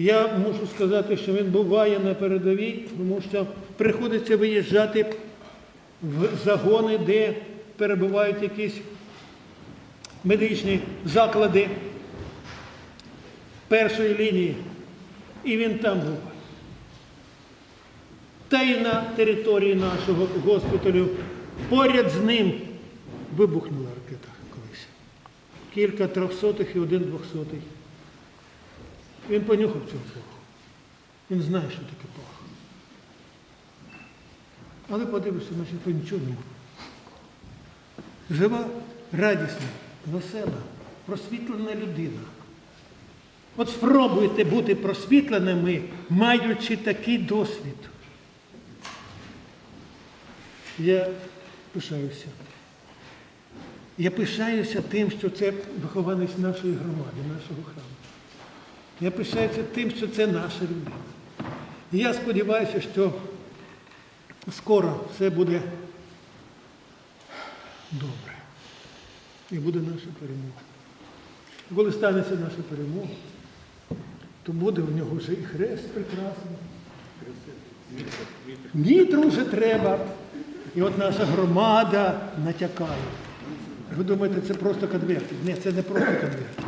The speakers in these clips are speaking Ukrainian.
Я можу сказати, що він буває на передовій, тому що приходиться виїжджати в загони, де перебувають якісь медичні заклади першої лінії. І він там буває. Та й на території нашого госпіталю поряд з ним вибухнула ракета колись. Кілька трьохсотих і один двохсотий. Він понюхав цю епоху. Він знає, що таке епоха. Але подивишся, значить, то нічого не. Жива, радісна, весела, просвітлена людина. От спробуйте бути просвітленими, маючи такий досвід. Я пишаюся. Я пишаюся тим, що це вихованець нашої громади, нашого храму. Я пишаюся тим, що це наша людина. І я сподіваюся, що скоро все буде добре. І буде наша перемога. Коли станеться наша перемога, то буде у нього вже і хрест прекрасний. Вітру вже треба. І от наша громада натякає. Ви думаєте, це просто конверти? Ні, це не просто конверти.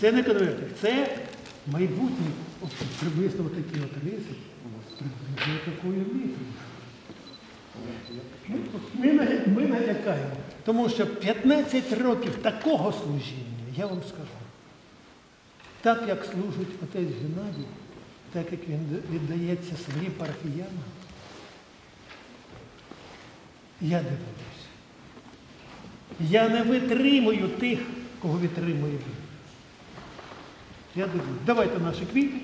Це не конверти, це майбутні, от приблизно такі от риси, приблизно такої вітру. Ми, на- ми налякаємо, тому що 15 років такого служіння, я вам скажу, так як служить отець Геннадій, так як він віддається своїм парафіянам, я дивуюся. Я не витримую тих, кого витримує він. Я дивуюся. Давайте наші квіти.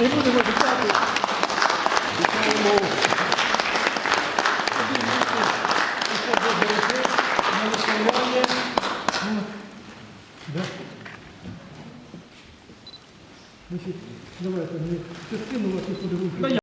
І будемо вітати. Вітаємо. Да. Значить, давайте ми частину ваших подарунків.